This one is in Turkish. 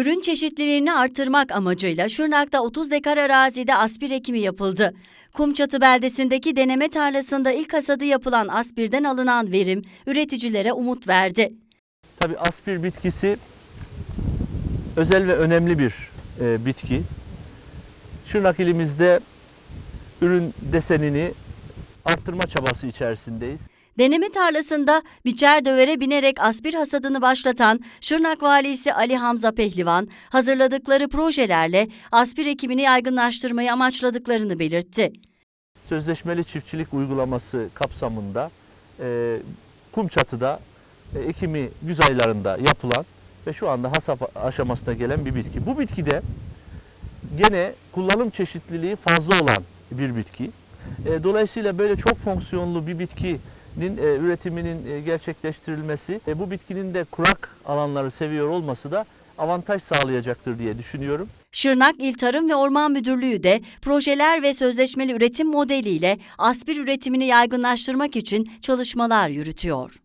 Ürün çeşitliliğini artırmak amacıyla Şırnak'ta 30 dekar arazide aspir ekimi yapıldı. Kumçatı beldesindeki deneme tarlasında ilk hasadı yapılan aspirden alınan verim üreticilere umut verdi. Tabii aspir bitkisi özel ve önemli bir e, bitki. Şırnak ilimizde ürün desenini arttırma çabası içerisindeyiz. Deneme tarlasında biçer dövere binerek aspir hasadını başlatan Şırnak Valisi Ali Hamza Pehlivan, hazırladıkları projelerle aspir ekimini yaygınlaştırmayı amaçladıklarını belirtti. Sözleşmeli çiftçilik uygulaması kapsamında e, Kumçatı'da e, ekimi güz aylarında yapılan ve şu anda hasat aşamasına gelen bir bitki. Bu bitkide gene kullanım çeşitliliği fazla olan bir bitki. E, dolayısıyla böyle çok fonksiyonlu bir bitkinin e, üretiminin e, gerçekleştirilmesi, e, bu bitkinin de kurak alanları seviyor olması da avantaj sağlayacaktır diye düşünüyorum. Şırnak İl Tarım ve Orman Müdürlüğü de projeler ve sözleşmeli üretim modeliyle aspir üretimini yaygınlaştırmak için çalışmalar yürütüyor.